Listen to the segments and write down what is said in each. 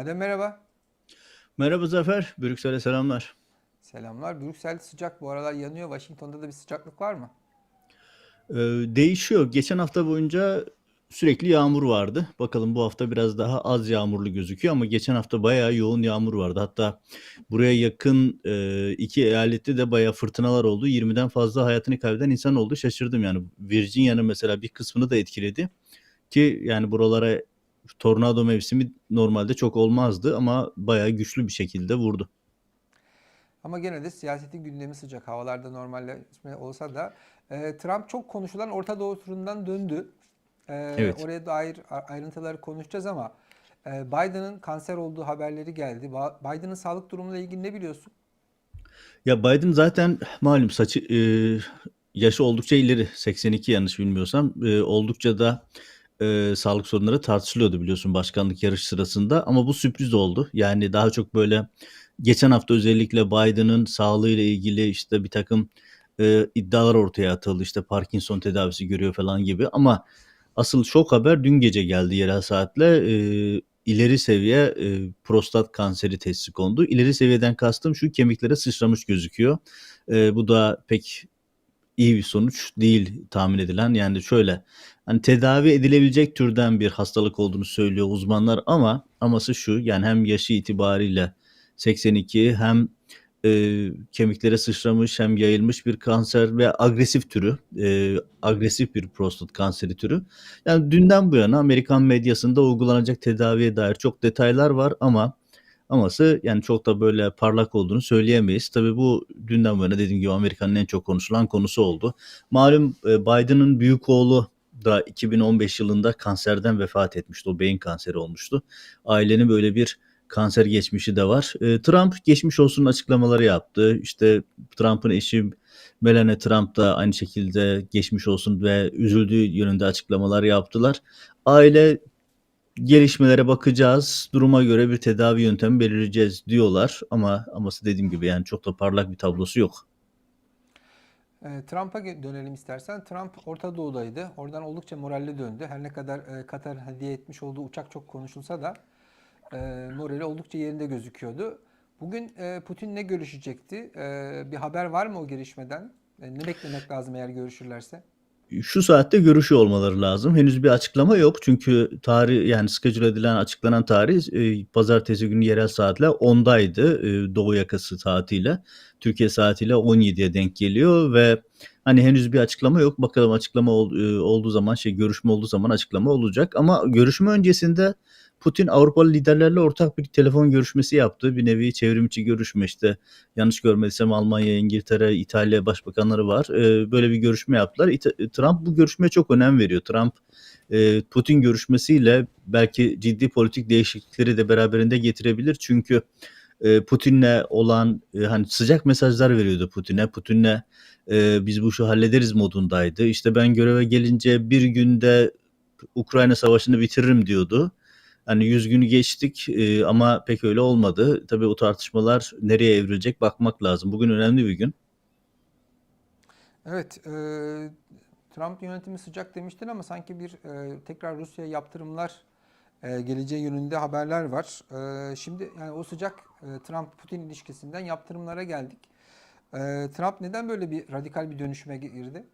Adem merhaba. Merhaba Zafer, Brüksel'e selamlar. Selamlar. Brüksel sıcak bu aralar yanıyor. Washington'da da bir sıcaklık var mı? Ee, değişiyor. Geçen hafta boyunca sürekli yağmur vardı. Bakalım bu hafta biraz daha az yağmurlu gözüküyor ama geçen hafta bayağı yoğun yağmur vardı. Hatta buraya yakın e, iki eyalette de bayağı fırtınalar oldu. 20'den fazla hayatını kaybeden insan oldu. Şaşırdım yani. Virginia'nın mesela bir kısmını da etkiledi. Ki yani buralara tornado mevsimi normalde çok olmazdı ama bayağı güçlü bir şekilde vurdu. Ama gene de siyasetin gündemi sıcak. Havalarda normalleşme olsa da e, Trump çok konuşulan Orta Doğu turundan döndü. E, Evet. oraya dair ayrıntıları konuşacağız ama e, Biden'ın kanser olduğu haberleri geldi. Biden'ın sağlık durumuyla ilgili ne biliyorsun? Ya Biden zaten malum saçı e, yaşı oldukça ileri 82 yanlış bilmiyorsam e, oldukça da e, sağlık sorunları tartışılıyordu biliyorsun başkanlık yarışı sırasında ama bu sürpriz oldu. Yani daha çok böyle geçen hafta özellikle Biden'ın sağlığıyla ilgili işte bir takım e, iddialar ortaya atıldı işte Parkinson tedavisi görüyor falan gibi ama asıl şok haber dün gece geldi yerel saatle e, ileri seviye e, prostat kanseri teşhisi kondu. İleri seviyeden kastım şu kemiklere sıçramış gözüküyor. E, bu da pek iyi bir sonuç değil tahmin edilen. Yani şöyle hani tedavi edilebilecek türden bir hastalık olduğunu söylüyor uzmanlar ama aması şu yani hem yaşı itibariyle 82 hem e, kemiklere sıçramış hem yayılmış bir kanser ve agresif türü, e, agresif bir prostat kanseri türü. Yani dünden bu yana Amerikan medyasında uygulanacak tedaviye dair çok detaylar var ama aması yani çok da böyle parlak olduğunu söyleyemeyiz. Tabii bu dünden bu yana dediğim gibi Amerika'nın en çok konuşulan konusu oldu. Malum e, Biden'ın büyük oğlu da 2015 yılında kanserden vefat etmişti. O beyin kanseri olmuştu. Ailenin böyle bir kanser geçmişi de var. E, Trump geçmiş olsun açıklamaları yaptı. İşte Trump'ın eşi Melania Trump da aynı şekilde geçmiş olsun ve üzüldüğü yönünde açıklamalar yaptılar. Aile gelişmelere bakacağız. Duruma göre bir tedavi yöntemi belirleyeceğiz diyorlar ama aması dediğim gibi yani çok da parlak bir tablosu yok. E, Trump'a dönelim istersen. Trump Orta Doğu'daydı. Oradan oldukça moralli döndü. Her ne kadar e, Katar hediye etmiş olduğu uçak çok konuşulsa da e, morali oldukça yerinde gözüküyordu. Bugün e, Putin'le görüşecekti. Bir haber var mı o gelişmeden? Ne beklemek lazım eğer görüşürlerse? Şu saatte görüşüyor olmaları lazım. Henüz bir açıklama yok. Çünkü tarih yani schedule edilen açıklanan tarih e, pazartesi günü yerel saatle 10'daydı. E, Doğu yakası saatiyle. Türkiye saatiyle 17'ye denk geliyor ve hani henüz bir açıklama yok. Bakalım açıklama ol- e, olduğu zaman şey görüşme olduğu zaman açıklama olacak. Ama görüşme öncesinde Putin Avrupalı liderlerle ortak bir telefon görüşmesi yaptı. Bir nevi çevrimiçi görüşme işte yanlış görmediysem Almanya, İngiltere, İtalya başbakanları var. Ee, böyle bir görüşme yaptılar. Trump bu görüşmeye çok önem veriyor. Trump e, Putin görüşmesiyle belki ciddi politik değişiklikleri de beraberinde getirebilir. Çünkü e, Putin'le olan e, hani sıcak mesajlar veriyordu Putin'e. Putin'le biz bu işi hallederiz modundaydı. İşte ben göreve gelince bir günde Ukrayna savaşını bitiririm diyordu. Hani 100 günü geçtik e, ama pek öyle olmadı. Tabii o tartışmalar nereye evrilecek bakmak lazım. Bugün önemli bir gün. Evet, e, Trump yönetimi sıcak demiştin ama sanki bir e, tekrar Rusya'ya yaptırımlar e, geleceği yönünde haberler var. E, şimdi yani o sıcak e, Trump-Putin ilişkisinden yaptırımlara geldik. E, Trump neden böyle bir radikal bir dönüşüme girdi?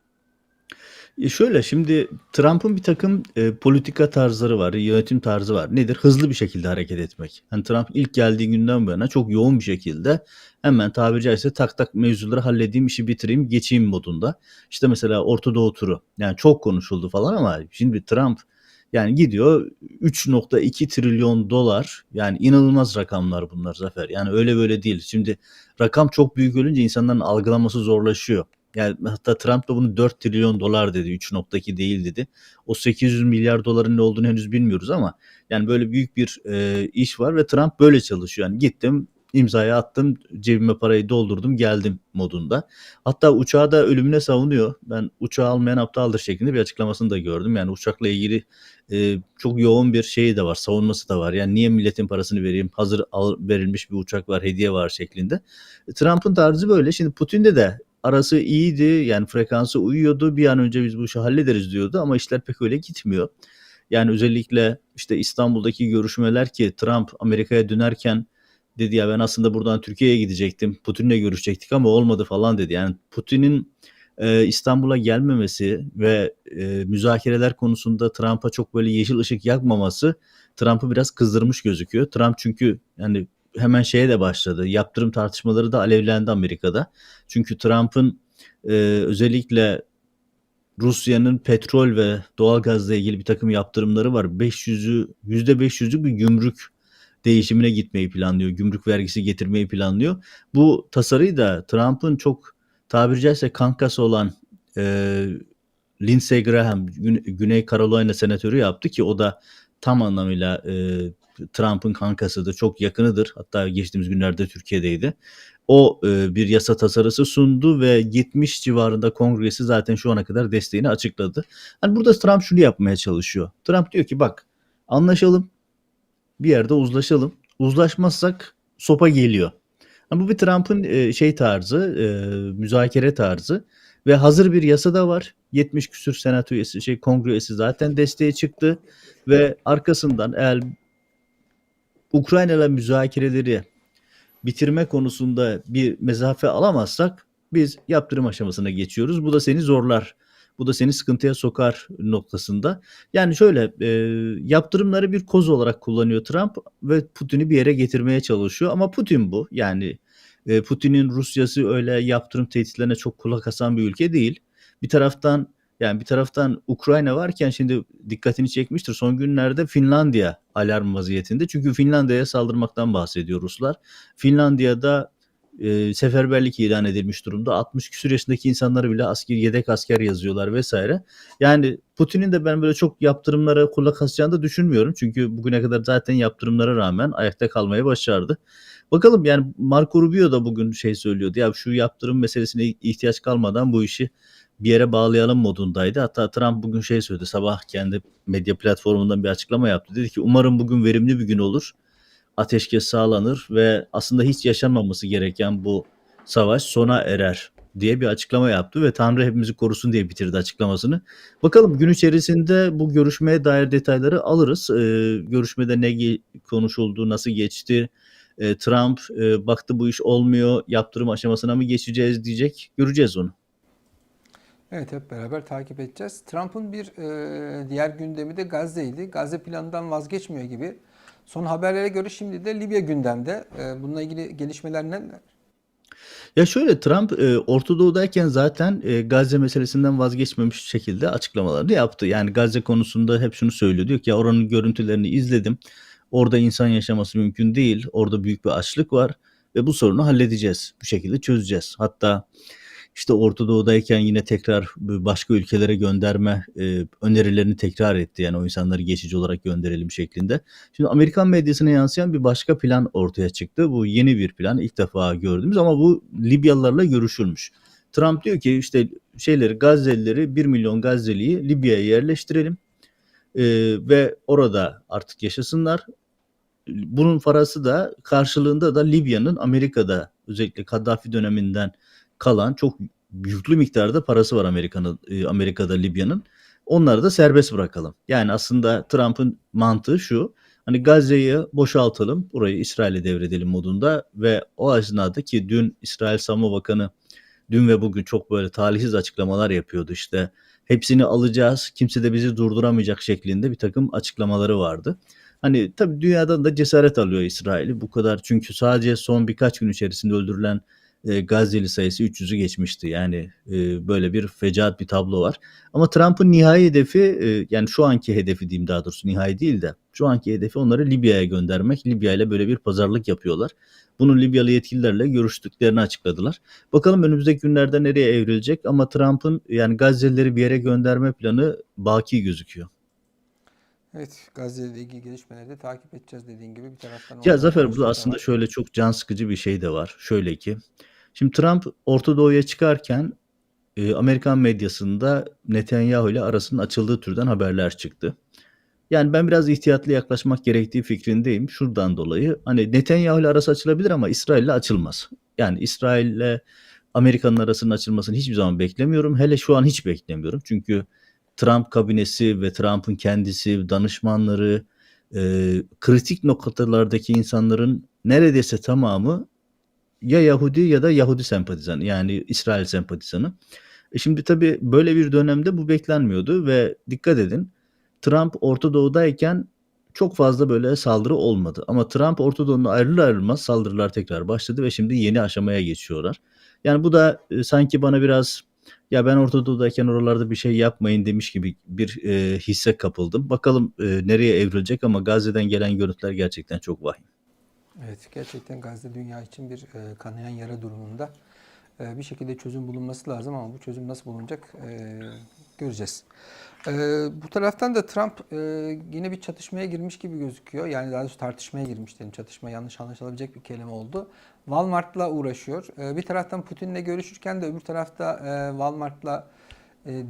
E şöyle şimdi Trump'ın bir takım e, politika tarzları var, yönetim tarzı var. Nedir? Hızlı bir şekilde hareket etmek. Hani Trump ilk geldiği günden bu yana çok yoğun bir şekilde hemen tabiri caizse tak tak mevzuları halledeyim, işi bitireyim, geçeyim modunda. İşte mesela Orta Doğu turu. Yani çok konuşuldu falan ama şimdi Trump yani gidiyor 3.2 trilyon dolar yani inanılmaz rakamlar bunlar Zafer. Yani öyle böyle değil. Şimdi rakam çok büyük olunca insanların algılaması zorlaşıyor. Yani hatta Trump da bunu 4 trilyon dolar dedi. 3.2 değil dedi. O 800 milyar doların ne olduğunu henüz bilmiyoruz ama yani böyle büyük bir e, iş var ve Trump böyle çalışıyor. Yani gittim imzayı attım cebime parayı doldurdum geldim modunda. Hatta uçağı da ölümüne savunuyor. Ben uçağı almayan aptaldır şeklinde bir açıklamasını da gördüm. Yani uçakla ilgili e, çok yoğun bir şeyi de var savunması da var. Yani niye milletin parasını vereyim hazır al, verilmiş bir uçak var hediye var şeklinde. Trump'ın tarzı böyle. Şimdi Putin'de de arası iyiydi. Yani frekansı uyuyordu. Bir an önce biz bu işi hallederiz diyordu ama işler pek öyle gitmiyor. Yani özellikle işte İstanbul'daki görüşmeler ki Trump Amerika'ya dönerken dedi ya ben aslında buradan Türkiye'ye gidecektim. Putin'le görüşecektik ama olmadı falan dedi. Yani Putin'in e, İstanbul'a gelmemesi ve e, müzakereler konusunda Trump'a çok böyle yeşil ışık yakmaması Trump'ı biraz kızdırmış gözüküyor. Trump çünkü yani hemen şeye de başladı. Yaptırım tartışmaları da alevlendi Amerika'da. Çünkü Trump'ın e, özellikle Rusya'nın petrol ve doğalgazla ilgili bir takım yaptırımları var. 500'ü %500'lük bir gümrük değişimine gitmeyi planlıyor. Gümrük vergisi getirmeyi planlıyor. Bu tasarıyı da Trump'ın çok tabiri caizse kankası olan e, Lindsey Graham Gün- Güney Carolina senatörü yaptı ki o da tam anlamıyla e, Trump'ın kankasıdır. Çok yakınıdır. Hatta geçtiğimiz günlerde Türkiye'deydi. O e, bir yasa tasarısı sundu ve 70 civarında kongresi zaten şu ana kadar desteğini açıkladı. Hani burada Trump şunu yapmaya çalışıyor. Trump diyor ki bak anlaşalım bir yerde uzlaşalım. Uzlaşmazsak sopa geliyor. Ama bu bir Trump'ın e, şey tarzı, e, müzakere tarzı ve hazır bir yasa da var. 70 küsür senato üyesi, şey kongre üyesi zaten desteğe çıktı ve arkasından eğer Ukrayna ile müzakereleri bitirme konusunda bir mesafe alamazsak biz yaptırım aşamasına geçiyoruz. Bu da seni zorlar. Bu da seni sıkıntıya sokar noktasında. Yani şöyle e, yaptırımları bir koz olarak kullanıyor Trump ve Putin'i bir yere getirmeye çalışıyor. Ama Putin bu. Yani e, Putin'in Rusya'sı öyle yaptırım tehditlerine çok kulak asan bir ülke değil. Bir taraftan yani bir taraftan Ukrayna varken şimdi dikkatini çekmiştir. Son günlerde Finlandiya alarm vaziyetinde. Çünkü Finlandiya'ya saldırmaktan bahsediyor Ruslar. Finlandiya'da e, seferberlik ilan edilmiş durumda. 60 küsur yaşındaki insanları bile asker yedek asker yazıyorlar vesaire. Yani Putin'in de ben böyle çok yaptırımlara kulak asacağını da düşünmüyorum. Çünkü bugüne kadar zaten yaptırımlara rağmen ayakta kalmayı başardı. Bakalım yani Marco Rubio da bugün şey söylüyordu. Ya şu yaptırım meselesine ihtiyaç kalmadan bu işi bir yere bağlayalım modundaydı. Hatta Trump bugün şey söyledi. Sabah kendi medya platformundan bir açıklama yaptı. Dedi ki umarım bugün verimli bir gün olur. Ateşkes sağlanır ve aslında hiç yaşanmaması gereken bu savaş sona erer diye bir açıklama yaptı ve Tanrı hepimizi korusun diye bitirdi açıklamasını. Bakalım gün içerisinde bu görüşmeye dair detayları alırız. Ee, görüşmede ne konuşuldu, nasıl geçti? Ee, Trump e, baktı bu iş olmuyor, yaptırım aşamasına mı geçeceğiz diyecek. Göreceğiz onu. Evet hep beraber takip edeceğiz. Trump'ın bir e, diğer gündemi de Gazze'ydi. Gazze planından vazgeçmiyor gibi. Son haberlere göre şimdi de Libya gündemde. E, bununla ilgili gelişmeler neler? Ya şöyle Trump e, Orta Doğu'dayken zaten e, Gazze meselesinden vazgeçmemiş şekilde açıklamalarını yaptı. Yani Gazze konusunda hep şunu söylüyor. Diyor ki ya oranın görüntülerini izledim. Orada insan yaşaması mümkün değil. Orada büyük bir açlık var ve bu sorunu halledeceğiz. Bu şekilde çözeceğiz. Hatta işte Orta Doğu'dayken yine tekrar başka ülkelere gönderme e, önerilerini tekrar etti. Yani o insanları geçici olarak gönderelim şeklinde. Şimdi Amerikan medyasına yansıyan bir başka plan ortaya çıktı. Bu yeni bir plan ilk defa gördüğümüz ama bu Libyalılarla görüşülmüş. Trump diyor ki işte şeyleri Gazze'lileri 1 milyon Gazze'liyi Libya'ya yerleştirelim e, ve orada artık yaşasınlar. Bunun parası da karşılığında da Libya'nın Amerika'da özellikle Kaddafi döneminden kalan çok yüklü miktarda parası var Amerika'nın e, Amerika'da Libya'nın. Onları da serbest bırakalım. Yani aslında Trump'ın mantığı şu. Hani Gazze'yi boşaltalım, burayı İsrail'e devredelim modunda ve o esnada ki dün İsrail Savunma Bakanı dün ve bugün çok böyle talihsiz açıklamalar yapıyordu işte. Hepsini alacağız, kimse de bizi durduramayacak şeklinde bir takım açıklamaları vardı. Hani tabii dünyadan da cesaret alıyor İsrail'i bu kadar. Çünkü sadece son birkaç gün içerisinde öldürülen e, Gazze'li sayısı 300'ü geçmişti. Yani e, böyle bir fecaat bir tablo var. Ama Trump'ın nihai hedefi e, yani şu anki hedefi diyeyim daha doğrusu nihai değil de şu anki hedefi onları Libya'ya göndermek. Libya ile böyle bir pazarlık yapıyorlar. Bunu Libyalı yetkililerle görüştüklerini açıkladılar. Bakalım önümüzdeki günlerde nereye evrilecek ama Trump'ın yani Gazze'lileri bir yere gönderme planı baki gözüküyor. Evet Gazze ile ilgili gelişmeleri de takip edeceğiz dediğin gibi bir taraftan. Ya Zafer burada aslında var. şöyle çok can sıkıcı bir şey de var. Şöyle ki şimdi Trump Orta Doğu'ya çıkarken e, Amerikan medyasında Netanyahu ile arasının açıldığı türden haberler çıktı. Yani ben biraz ihtiyatlı yaklaşmak gerektiği fikrindeyim. Şuradan dolayı hani Netanyahu ile arası açılabilir ama İsrail ile açılmaz. Yani İsrail ile Amerika'nın arasının açılmasını hiçbir zaman beklemiyorum. Hele şu an hiç beklemiyorum. Çünkü Trump kabinesi ve Trump'ın kendisi, danışmanları, e, kritik noktalardaki insanların neredeyse tamamı ya Yahudi ya da Yahudi sempatizanı yani İsrail sempatizanı. E şimdi tabii böyle bir dönemde bu beklenmiyordu ve dikkat edin Trump Orta Doğu'dayken çok fazla böyle saldırı olmadı. Ama Trump Orta Doğu'nun ayrılır ayrılmaz saldırılar tekrar başladı ve şimdi yeni aşamaya geçiyorlar. Yani bu da e, sanki bana biraz ya ben Orta Doğu'dayken oralarda bir şey yapmayın demiş gibi bir e, hisse kapıldım. Bakalım e, nereye evrilecek ama Gazze'den gelen görüntüler gerçekten çok vahim. Evet, gerçekten Gazze dünya için bir e, kanayan yara durumunda. E, bir şekilde çözüm bulunması lazım ama bu çözüm nasıl bulunacak e, göreceğiz. E, bu taraftan da Trump yine bir çatışmaya girmiş gibi gözüküyor. Yani daha doğrusu tartışmaya girmiş diyelim. Çatışma yanlış anlaşılabilecek bir kelime oldu. Walmart'la uğraşıyor. Bir taraftan Putin'le görüşürken de öbür tarafta Walmart'la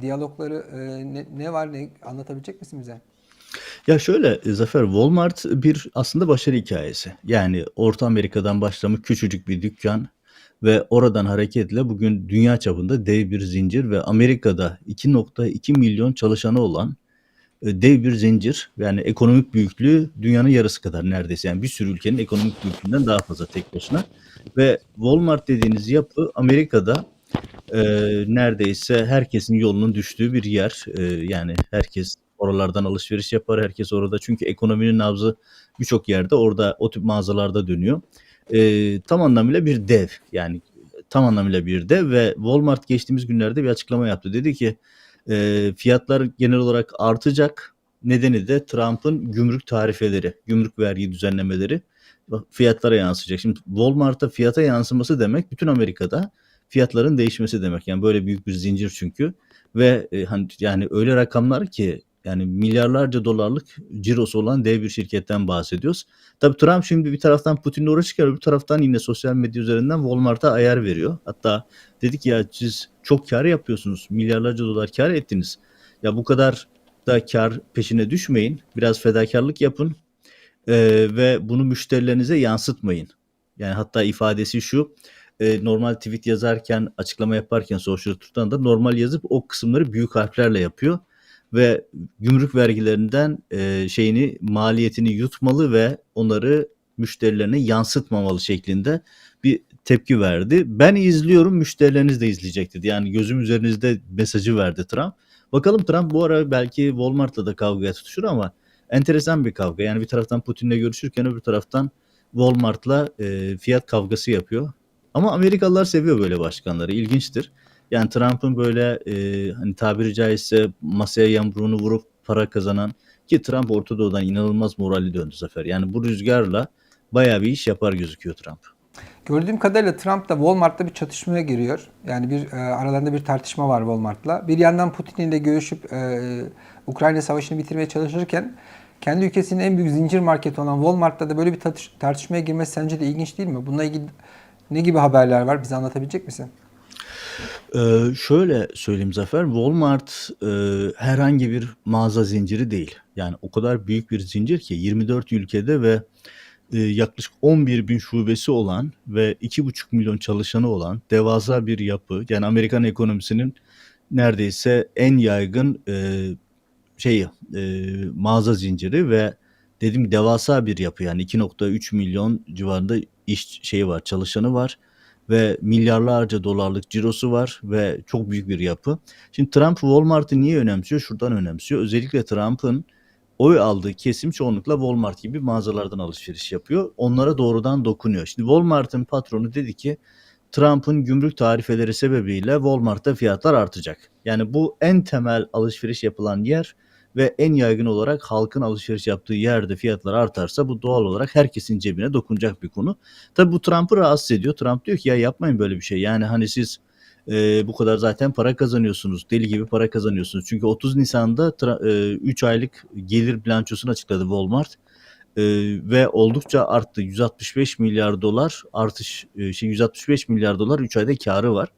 diyalogları ne, ne var ne anlatabilecek misin bize? Ya şöyle Zafer Walmart bir aslında başarı hikayesi. Yani Orta Amerika'dan başlamış küçücük bir dükkan ve oradan hareketle bugün dünya çapında dev bir zincir ve Amerika'da 2.2 milyon çalışanı olan e, dev bir zincir. Yani ekonomik büyüklüğü dünyanın yarısı kadar neredeyse. Yani bir sürü ülkenin ekonomik büyüklüğünden daha fazla tek başına. Ve Walmart dediğiniz yapı Amerika'da e, neredeyse herkesin yolunun düştüğü bir yer. E, yani herkes oralardan alışveriş yapar. Herkes orada çünkü ekonominin nabzı birçok yerde orada o tip mağazalarda dönüyor. E, tam anlamıyla bir dev yani tam anlamıyla bir dev ve Walmart geçtiğimiz günlerde bir açıklama yaptı. Dedi ki e, fiyatlar genel olarak artacak. Nedeni de Trump'ın gümrük tarifeleri, gümrük vergi düzenlemeleri fiyatlara yansıyacak. Şimdi Walmart'ta fiyata yansıması demek bütün Amerika'da fiyatların değişmesi demek. Yani böyle büyük bir zincir çünkü ve e, hani yani öyle rakamlar ki yani milyarlarca dolarlık cirosu olan dev bir şirketten bahsediyoruz. Tabii Trump şimdi bir taraftan Putin'le uğraşırken bir taraftan yine sosyal medya üzerinden Walmart'a ayar veriyor. Hatta dedik ya siz çok kar yapıyorsunuz. Milyarlarca dolar kar ettiniz. Ya bu kadar da kar peşine düşmeyin. Biraz fedakarlık yapın. Ee, ve bunu müşterilerinize yansıtmayın. Yani hatta ifadesi şu e, normal tweet yazarken açıklama yaparken Social Truth'tan da normal yazıp o kısımları büyük harflerle yapıyor ve gümrük vergilerinden e, şeyini maliyetini yutmalı ve onları müşterilerine yansıtmamalı şeklinde bir tepki verdi. Ben izliyorum müşterileriniz de izleyecek dedi. Yani gözüm üzerinizde mesajı verdi Trump. Bakalım Trump bu ara belki Walmart'la da kavgaya tutuşur ama enteresan bir kavga. Yani bir taraftan Putin'le görüşürken öbür taraftan Walmart'la e, fiyat kavgası yapıyor. Ama Amerikalılar seviyor böyle başkanları. İlginçtir. Yani Trump'ın böyle e, hani tabiri caizse masaya yamruğunu vurup para kazanan ki Trump Orta Doğu'dan inanılmaz moralli döndü Zafer. Yani bu rüzgarla bayağı bir iş yapar gözüküyor Trump. Gördüğüm kadarıyla Trump da Walmart'ta bir çatışmaya giriyor. Yani bir e, aralarında bir tartışma var Walmart'la. Bir yandan Putin ile görüşüp e, Ukrayna savaşını bitirmeye çalışırken kendi ülkesinin en büyük zincir marketi olan Walmart'ta da böyle bir tartış- tartışmaya girmesi sence de ilginç değil mi? Bununla ilgili ne gibi haberler var? Bize anlatabilecek misin? Ee, şöyle söyleyeyim Zafer, Walmart e, herhangi bir mağaza zinciri değil. Yani o kadar büyük bir zincir ki 24 ülkede ve e, yaklaşık 11 bin şubesi olan ve 2,5 milyon çalışanı olan devasa bir yapı. Yani Amerikan ekonomisinin neredeyse en yaygın e, şeyi e, mağaza zinciri ve dediğim devasa bir yapı yani 2.3 milyon civarında iş şeyi var, çalışanı var ve milyarlarca dolarlık cirosu var ve çok büyük bir yapı. Şimdi Trump Walmart'ı niye önemsiyor? Şuradan önemsiyor. Özellikle Trump'ın oy aldığı kesim çoğunlukla Walmart gibi mağazalardan alışveriş yapıyor. Onlara doğrudan dokunuyor. Şimdi Walmart'ın patronu dedi ki Trump'ın gümrük tarifeleri sebebiyle Walmart'ta fiyatlar artacak. Yani bu en temel alışveriş yapılan yer ve en yaygın olarak halkın alışveriş yaptığı yerde fiyatlar artarsa bu doğal olarak herkesin cebine dokunacak bir konu. Tabii bu Trump'ı rahatsız ediyor. Trump diyor ki ya yapmayın böyle bir şey. Yani hani siz e, bu kadar zaten para kazanıyorsunuz. Deli gibi para kazanıyorsunuz. Çünkü 30 Nisan'da 3 aylık gelir bilançosunu açıkladı Walmart. E, ve oldukça arttı. 165 milyar dolar artış e, şey 165 milyar dolar 3 ayda karı var.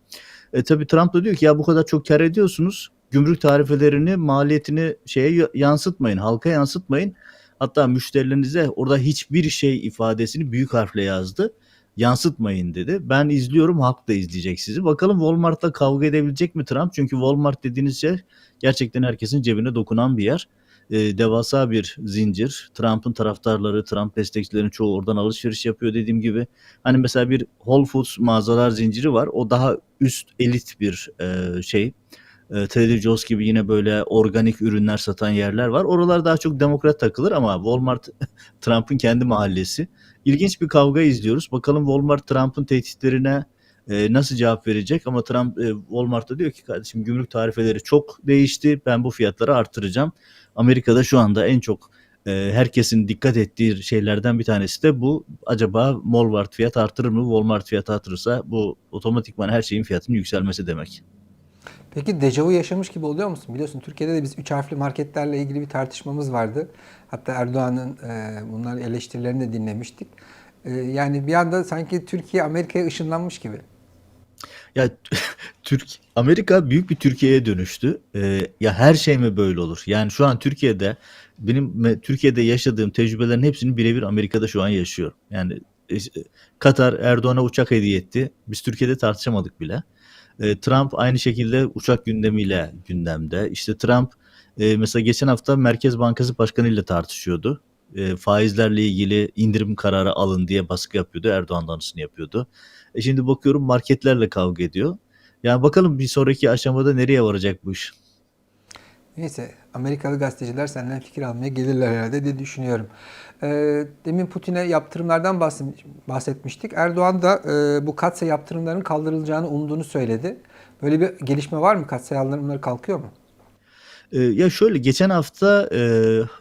E, tabii Trump da diyor ki ya bu kadar çok kar ediyorsunuz gümrük tarifelerini, maliyetini şeye yansıtmayın, halka yansıtmayın. Hatta müşterilerinize orada hiçbir şey ifadesini büyük harfle yazdı. yansıtmayın dedi. Ben izliyorum halk da izleyecek sizi. Bakalım Walmart'la kavga edebilecek mi Trump? Çünkü Walmart dediğiniz şey gerçekten herkesin cebine dokunan bir yer. Ee, devasa bir zincir. Trump'ın taraftarları, Trump destekçilerinin çoğu oradan alışveriş yapıyor dediğim gibi. Hani mesela bir Whole Foods mağazalar zinciri var. O daha üst elit bir e, şey. E, Trader Joe's gibi yine böyle organik ürünler satan yerler var. Oralar daha çok demokrat takılır ama Walmart Trump'ın kendi mahallesi. İlginç bir kavga izliyoruz. Bakalım Walmart Trump'ın tehditlerine e, nasıl cevap verecek? Ama Trump e, Walmart'ta diyor ki kardeşim gümrük tarifeleri çok değişti. Ben bu fiyatları artıracağım. Amerika'da şu anda en çok e, herkesin dikkat ettiği şeylerden bir tanesi de bu. Acaba Walmart fiyat artırır mı? Walmart fiyat artırırsa bu otomatikman her şeyin fiyatının yükselmesi demek. Peki dejavu yaşamış gibi oluyor musun? Biliyorsun Türkiye'de de biz üç harfli marketlerle ilgili bir tartışmamız vardı. Hatta Erdoğan'ın e, bunların eleştirilerini de dinlemiştik. E, yani bir anda sanki Türkiye Amerika'ya ışınlanmış gibi. Ya Türk Amerika büyük bir Türkiye'ye dönüştü. Ee, ya her şey mi böyle olur? Yani şu an Türkiye'de benim Türkiye'de yaşadığım tecrübelerin hepsini birebir Amerika'da şu an yaşıyorum. Yani e, Katar Erdoğan'a uçak hediye etti. Biz Türkiye'de tartışamadık bile. Ee, Trump aynı şekilde uçak gündemiyle gündemde. İşte Trump e, mesela geçen hafta Merkez Bankası Başkanı ile tartışıyordu. E, faizlerle ilgili indirim kararı alın diye baskı yapıyordu. Erdoğan danısını yapıyordu. E şimdi bakıyorum marketlerle kavga ediyor. Yani bakalım bir sonraki aşamada nereye varacak bu iş? Neyse Amerikalı gazeteciler senden fikir almaya gelirler herhalde diye düşünüyorum. E, demin Putin'e yaptırımlardan bahs- bahsetmiştik. Erdoğan da e, bu katsa yaptırımların kaldırılacağını umduğunu söyledi. Böyle bir gelişme var mı? Katsa yaptırımları kalkıyor mu? E, ya şöyle geçen hafta e,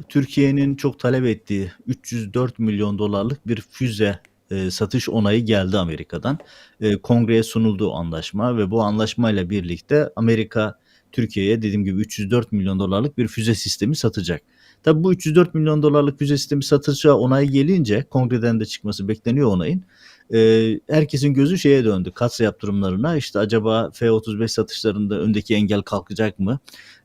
Türkiye'nin çok talep ettiği 304 milyon dolarlık bir füze e, satış onayı geldi Amerika'dan. E, kongreye sunuldu anlaşma ve bu anlaşmayla birlikte Amerika Türkiye'ye dediğim gibi 304 milyon dolarlık bir füze sistemi satacak. Tabii bu 304 milyon dolarlık füze sistemi satışı onay gelince kongreden de çıkması bekleniyor onayın. E, herkesin gözü şeye döndü. Katsa yaptırımlarına işte acaba F-35 satışlarında öndeki engel kalkacak mı?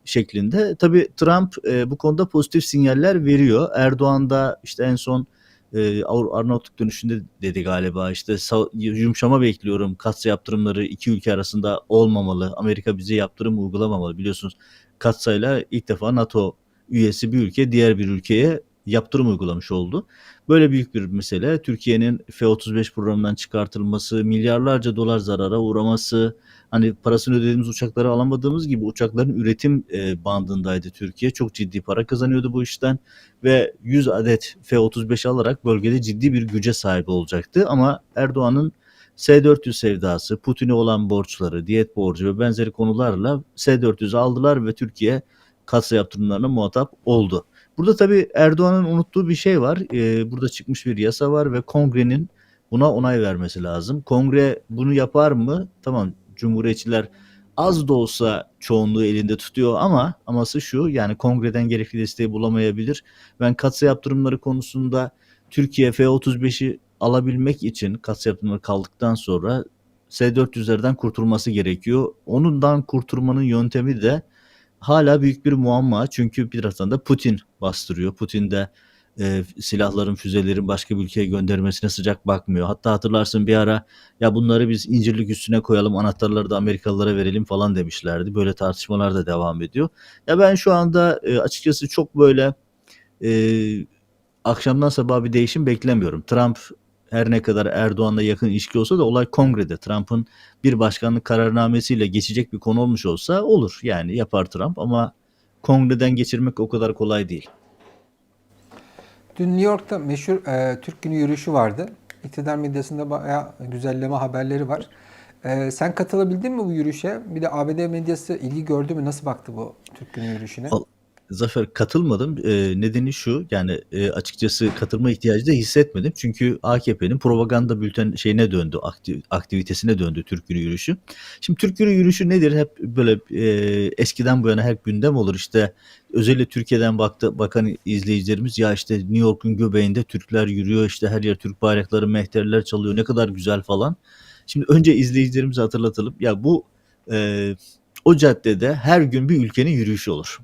şeklinde. Tabii Trump e, bu konuda pozitif sinyaller veriyor. Erdoğan da işte en son e, Arnavutluk dönüşünde dedi galiba işte yumuşama bekliyorum. Katsa yaptırımları iki ülke arasında olmamalı. Amerika bize yaptırım uygulamamalı. Biliyorsunuz Katsa'yla ilk defa NATO üyesi bir ülke diğer bir ülkeye yaptırım uygulamış oldu. Böyle büyük bir mesele. Türkiye'nin F-35 programından çıkartılması, milyarlarca dolar zarara uğraması, hani parasını ödediğimiz uçakları alamadığımız gibi uçakların üretim e, bandındaydı Türkiye. Çok ciddi para kazanıyordu bu işten ve 100 adet F-35 alarak bölgede ciddi bir güce sahip olacaktı. Ama Erdoğan'ın S-400 sevdası, Putin'e olan borçları, diyet borcu ve benzeri konularla S-400'ü aldılar ve Türkiye katsa yaptırımlarına muhatap oldu. Burada tabii Erdoğan'ın unuttuğu bir şey var. Ee, burada çıkmış bir yasa var ve kongrenin buna onay vermesi lazım. Kongre bunu yapar mı? Tamam Cumhuriyetçiler az da olsa çoğunluğu elinde tutuyor ama aması şu yani kongreden gerekli desteği bulamayabilir. Ben katsa yaptırımları konusunda Türkiye F-35'i alabilmek için katsa yaptırımları kaldıktan sonra S-400'lerden kurtulması gerekiyor. Onundan kurtulmanın yöntemi de hala büyük bir muamma. Çünkü bir taraftan da Putin bastırıyor. Putin de e, silahların, füzelerin başka bir ülkeye göndermesine sıcak bakmıyor. Hatta hatırlarsın bir ara ya bunları biz incirlik üstüne koyalım, anahtarları da Amerikalılara verelim falan demişlerdi. Böyle tartışmalar da devam ediyor. Ya ben şu anda e, açıkçası çok böyle e, akşamdan sabaha bir değişim beklemiyorum. Trump her ne kadar Erdoğan'la yakın ilişki olsa da olay kongrede. Trump'ın bir başkanlık kararnamesiyle geçecek bir konu olmuş olsa olur. Yani yapar Trump ama kongreden geçirmek o kadar kolay değil. Dün New York'ta meşhur e, Türk Günü yürüyüşü vardı. İktidar medyasında bayağı güzelleme haberleri var. E, sen katılabildin mi bu yürüyüşe? Bir de ABD medyası ilgi gördü mü? Nasıl baktı bu Türk Günü yürüyüşüne? Al- Zafer katılmadım. Ee, nedeni şu yani e, açıkçası katılma ihtiyacı da hissetmedim. Çünkü AKP'nin propaganda bülten şeyine döndü, akti- aktivitesine döndü Türk Günü yürüyüşü. Şimdi Türk Günü yürüyüşü nedir? Hep böyle e, eskiden bu yana hep gündem olur. İşte özellikle Türkiye'den baktı, bakan izleyicilerimiz ya işte New York'un göbeğinde Türkler yürüyor, işte her yer Türk bayrakları, mehterler çalıyor, ne kadar güzel falan. Şimdi önce izleyicilerimize hatırlatalım. Ya bu e, o caddede her gün bir ülkenin yürüyüşü olur.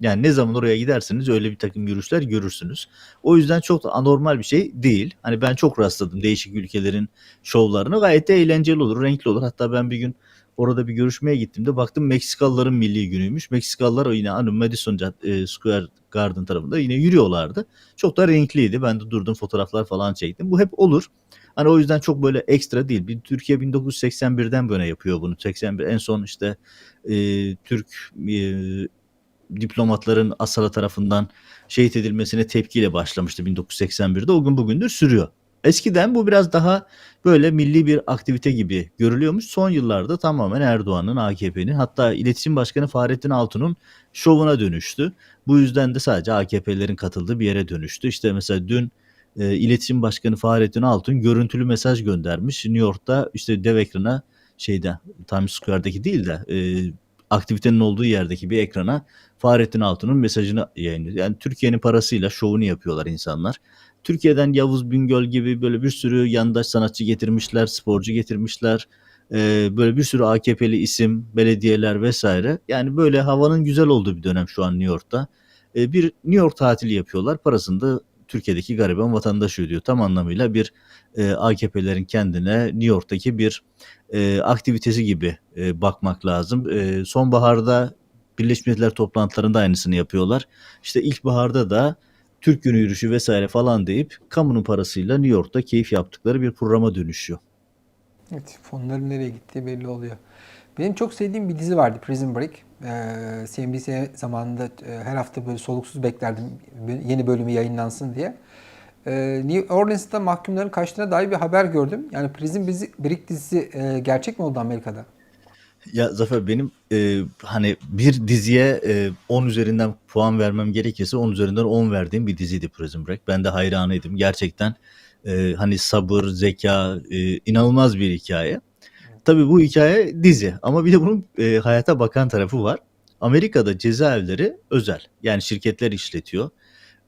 Yani ne zaman oraya giderseniz öyle bir takım yürüyüşler görürsünüz. O yüzden çok da anormal bir şey değil. Hani ben çok rastladım değişik ülkelerin şovlarına. Gayet de eğlenceli olur, renkli olur. Hatta ben bir gün orada bir görüşmeye gittiğimde baktım Meksikalıların milli günüymüş. Meksikalılar yine hani Madison e, Square Garden tarafında yine yürüyorlardı. Çok da renkliydi. Ben de durdum fotoğraflar falan çektim. Bu hep olur. Hani o yüzden çok böyle ekstra değil. Bir, Türkiye 1981'den böyle yapıyor bunu. 81 en son işte e, Türk e, diplomatların Asala tarafından şehit edilmesine tepkiyle başlamıştı 1981'de. O gün bugündür sürüyor. Eskiden bu biraz daha böyle milli bir aktivite gibi görülüyormuş. Son yıllarda tamamen Erdoğan'ın, AKP'nin hatta İletişim Başkanı Fahrettin Altun'un şovuna dönüştü. Bu yüzden de sadece AKP'lerin katıldığı bir yere dönüştü. İşte mesela dün e, İletişim Başkanı Fahrettin Altun görüntülü mesaj göndermiş. New York'ta işte dev ekrana şeyde Times Square'daki değil de e, aktivitenin olduğu yerdeki bir ekrana Fahrettin Altun'un mesajını yayınlıyor. Yani Türkiye'nin parasıyla şovunu yapıyorlar insanlar. Türkiye'den Yavuz Bingöl gibi böyle bir sürü yandaş sanatçı getirmişler, sporcu getirmişler. Ee, böyle bir sürü AKP'li isim, belediyeler vesaire. Yani böyle havanın güzel olduğu bir dönem şu an New York'ta. Ee, bir New York tatili yapıyorlar. Parasını da Türkiye'deki gariban vatandaş ödüyor. Tam anlamıyla bir e, AKP'lerin kendine New York'taki bir e, aktivitesi gibi e, bakmak lazım. E, sonbaharda Birleşmiş Milletler toplantılarında aynısını yapıyorlar. İşte ilkbaharda da Türk Günü yürüyüşü vesaire falan deyip kamunun parasıyla New York'ta keyif yaptıkları bir programa dönüşüyor. Evet, fonların nereye gittiği belli oluyor. Benim çok sevdiğim bir dizi vardı Prison Break. Ee, CNBC zamanında e, her hafta böyle soluksuz beklerdim yeni bölümü yayınlansın diye. Ee, New Orleans'ta mahkumların kaçtığına dair bir haber gördüm. Yani Prison Break dizisi e, gerçek mi oldu Amerika'da? Ya Zafer benim e, hani bir diziye e, 10 üzerinden puan vermem gerekirse 10 üzerinden 10 verdiğim bir diziydi Prison Break. Ben de hayranıydım. Gerçekten e, hani sabır, zeka, e, inanılmaz bir hikaye. Tabii bu hikaye dizi ama bir de bunun e, hayata bakan tarafı var. Amerika'da cezaevleri özel. Yani şirketler işletiyor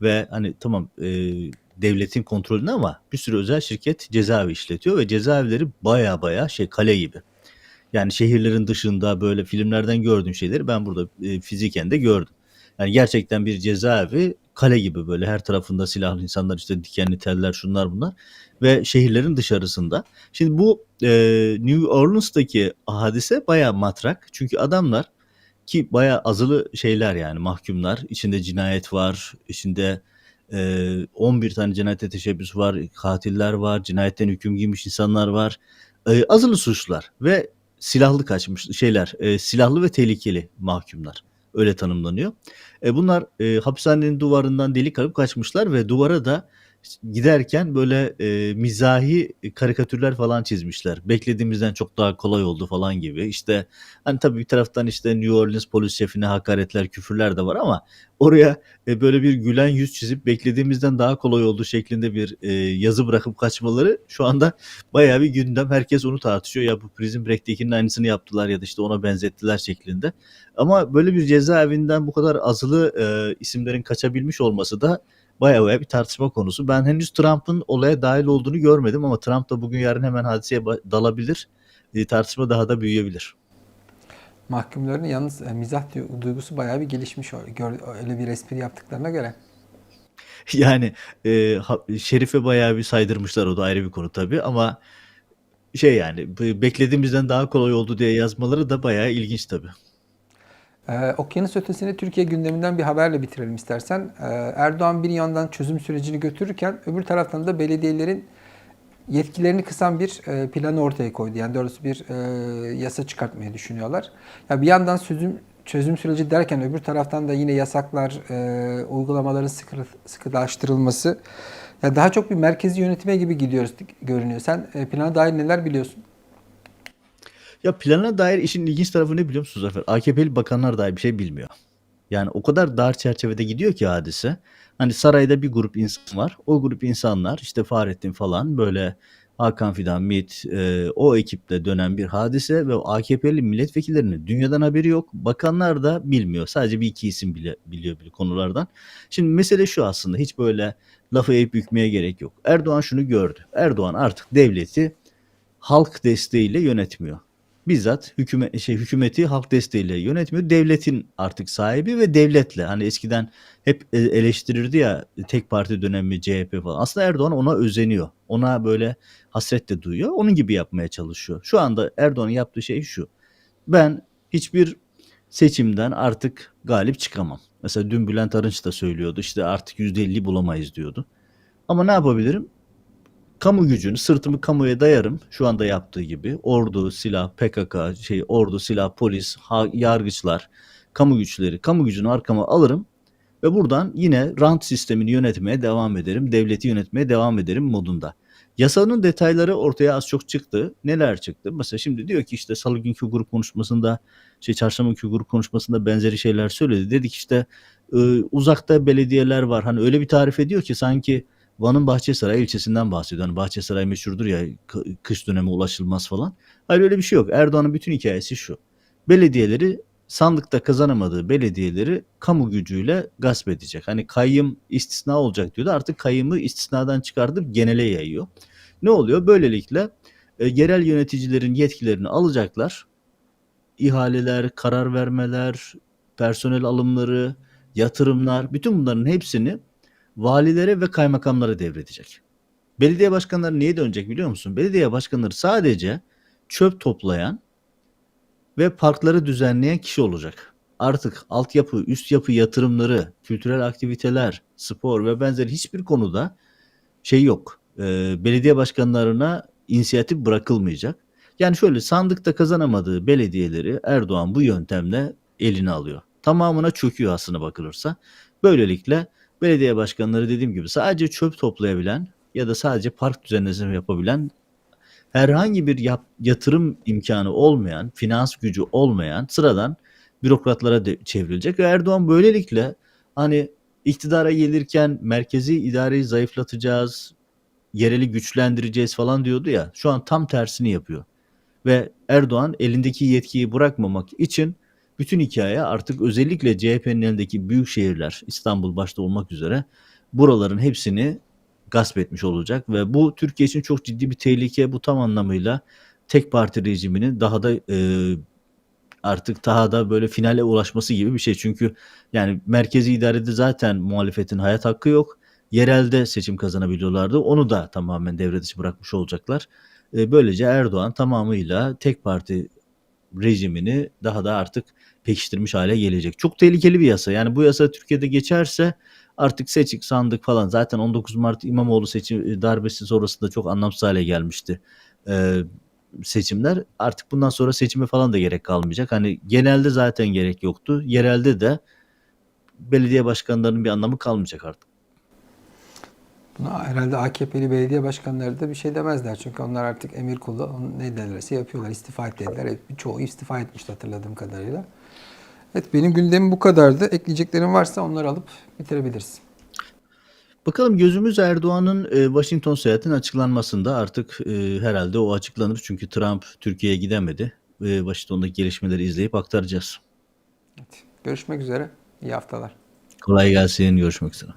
ve hani tamam e, devletin kontrolünde ama bir sürü özel şirket cezaevi işletiyor ve cezaevleri baya baya şey kale gibi. Yani şehirlerin dışında böyle filmlerden gördüğüm şeyleri ben burada e, fiziken de gördüm. Yani gerçekten bir cezaevi kale gibi böyle her tarafında silahlı insanlar işte dikenli teller şunlar bunlar ve şehirlerin dışarısında. Şimdi bu e, New Orleans'taki hadise bayağı matrak çünkü adamlar ki bayağı azılı şeyler yani mahkumlar içinde cinayet var içinde e, 11 tane cinayete teşebbüs var katiller var cinayetten hüküm giymiş insanlar var e, azılı suçlar ve silahlı kaçmış şeyler, e, silahlı ve tehlikeli mahkumlar. Öyle tanımlanıyor. E, bunlar e, hapishanenin duvarından delik alıp kaçmışlar ve duvara da giderken böyle e, mizahi karikatürler falan çizmişler. Beklediğimizden çok daha kolay oldu falan gibi. İşte hani tabii bir taraftan işte New Orleans polis şefine hakaretler, küfürler de var ama oraya e, böyle bir gülen yüz çizip beklediğimizden daha kolay oldu şeklinde bir e, yazı bırakıp kaçmaları şu anda bayağı bir gündem. Herkes onu tartışıyor. Ya bu Prison Break'tekinin aynısını yaptılar ya da işte ona benzettiler şeklinde. Ama böyle bir cezaevinden bu kadar azılı e, isimlerin kaçabilmiş olması da bayağı bayağı bir tartışma konusu. Ben henüz Trump'ın olaya dahil olduğunu görmedim ama Trump da bugün yarın hemen hadiseye dalabilir. E, tartışma daha da büyüyebilir. Mahkumların yalnız e, mizah du- duygusu bayağı bir gelişmiş. Öyle bir espri yaptıklarına göre. Yani e, Şerif'e bayağı bir saydırmışlar o da ayrı bir konu tabii ama şey yani beklediğimizden daha kolay oldu diye yazmaları da bayağı ilginç tabii. Ee, okyanus ötesini Türkiye gündeminden bir haberle bitirelim istersen. Ee, Erdoğan bir yandan çözüm sürecini götürürken öbür taraftan da belediyelerin yetkilerini kısan bir e, planı ortaya koydu. Yani doğrusu bir e, yasa çıkartmayı düşünüyorlar. Ya bir yandan çözüm çözüm süreci derken öbür taraftan da yine yasaklar, e, uygulamaların sıkı, sıkılaştırılması. Ya daha çok bir merkezi yönetime gibi gidiyoruz görünüyor. Sen e, plana dair neler biliyorsun? Ya plana dair işin ilginç tarafı ne biliyor musun Zafer? AKP'li bakanlar dair bir şey bilmiyor. Yani o kadar dar çerçevede gidiyor ki hadise. Hani sarayda bir grup insan var. O grup insanlar işte Fahrettin falan böyle Hakan Fidan, MİT e, o ekiple dönen bir hadise ve AKP'li milletvekillerinin dünyadan haberi yok. Bakanlar da bilmiyor. Sadece bir iki isim bile biliyor bir konulardan. Şimdi mesele şu aslında hiç böyle lafı eğip bükmeye gerek yok. Erdoğan şunu gördü. Erdoğan artık devleti halk desteğiyle yönetmiyor. Bizzat hükümet şey hükümeti halk desteğiyle yönetmiyor. Devletin artık sahibi ve devletle. Hani eskiden hep e- eleştirirdi ya tek parti dönemi CHP falan. Aslında Erdoğan ona özeniyor. Ona böyle hasret de duyuyor. Onun gibi yapmaya çalışıyor. Şu anda Erdoğan'ın yaptığı şey şu. Ben hiçbir seçimden artık galip çıkamam. Mesela dün Bülent Arınç da söylüyordu. İşte artık %50 bulamayız diyordu. Ama ne yapabilirim? Kamu gücünü sırtımı kamuya dayarım şu anda yaptığı gibi ordu, silah, PKK, şey ordu, silah, polis, ha- yargıçlar, kamu güçleri, kamu gücünü arkama alırım ve buradan yine rant sistemini yönetmeye devam ederim, devleti yönetmeye devam ederim modunda. Yasanın detayları ortaya az çok çıktı. Neler çıktı? Mesela şimdi diyor ki işte salı günkü grup konuşmasında, şey çarşamba günkü grup konuşmasında benzeri şeyler söyledi. Dedik işte e, uzakta belediyeler var. Hani öyle bir tarif ediyor ki sanki Van'ın Bahçesaray ilçesinden bahsediyor. Hani Bahçesaray meşhurdur ya kış dönemi ulaşılmaz falan. Hayır öyle bir şey yok. Erdoğan'ın bütün hikayesi şu. Belediyeleri sandıkta kazanamadığı belediyeleri kamu gücüyle gasp edecek. Hani kayyım istisna olacak diyordu. Artık kayyımı istisnadan çıkartıp genele yayıyor. Ne oluyor? Böylelikle e, yerel yöneticilerin yetkilerini alacaklar. İhaleler, karar vermeler, personel alımları, yatırımlar bütün bunların hepsini valilere ve kaymakamlara devredecek. Belediye başkanları niye dönecek biliyor musun? Belediye başkanları sadece çöp toplayan ve parkları düzenleyen kişi olacak. Artık altyapı, üst yapı yatırımları, kültürel aktiviteler, spor ve benzeri hiçbir konuda şey yok. Ee, belediye başkanlarına inisiyatif bırakılmayacak. Yani şöyle sandıkta kazanamadığı belediyeleri Erdoğan bu yöntemle eline alıyor. Tamamına çöküyor aslına bakılırsa. Böylelikle belediye başkanları dediğim gibi sadece çöp toplayabilen ya da sadece park düzenlemesi yapabilen herhangi bir yap- yatırım imkanı olmayan, finans gücü olmayan sıradan bürokratlara de- çevrilecek Erdoğan böylelikle hani iktidara gelirken merkezi idareyi zayıflatacağız, yereli güçlendireceğiz falan diyordu ya. Şu an tam tersini yapıyor. Ve Erdoğan elindeki yetkiyi bırakmamak için bütün hikaye artık özellikle CHP'nin elindeki büyük şehirler İstanbul başta olmak üzere buraların hepsini gasp etmiş olacak ve bu Türkiye için çok ciddi bir tehlike. Bu tam anlamıyla tek parti rejiminin daha da e, artık daha da böyle finale ulaşması gibi bir şey. Çünkü yani merkezi idarede zaten muhalefetin hayat hakkı yok. Yerelde seçim kazanabiliyorlardı. Onu da tamamen devre dışı bırakmış olacaklar. E, böylece Erdoğan tamamıyla tek parti rejimini daha da artık pekiştirmiş hale gelecek. Çok tehlikeli bir yasa. Yani bu yasa Türkiye'de geçerse artık seçik sandık falan zaten 19 Mart İmamoğlu seçim darbesi sonrasında çok anlamsız hale gelmişti. Ee, seçimler artık bundan sonra seçime falan da gerek kalmayacak. Hani genelde zaten gerek yoktu. Yerelde de belediye başkanlarının bir anlamı kalmayacak artık. Buna herhalde AKP'li belediye başkanları da bir şey demezler. Çünkü onlar artık emir kulu ne derlerse yapıyorlar. İstifa et dediler. Evet, Çoğu istifa etmişti hatırladığım kadarıyla. Evet benim gündemim bu kadardı. Ekleyeceklerim varsa onları alıp bitirebiliriz. Bakalım gözümüz Erdoğan'ın e, Washington seyahatinin açıklanmasında artık e, herhalde o açıklanır. Çünkü Trump Türkiye'ye gidemedi. E, Washington'daki gelişmeleri izleyip aktaracağız. Evet. Görüşmek üzere. İyi haftalar. Kolay gelsin. Görüşmek üzere.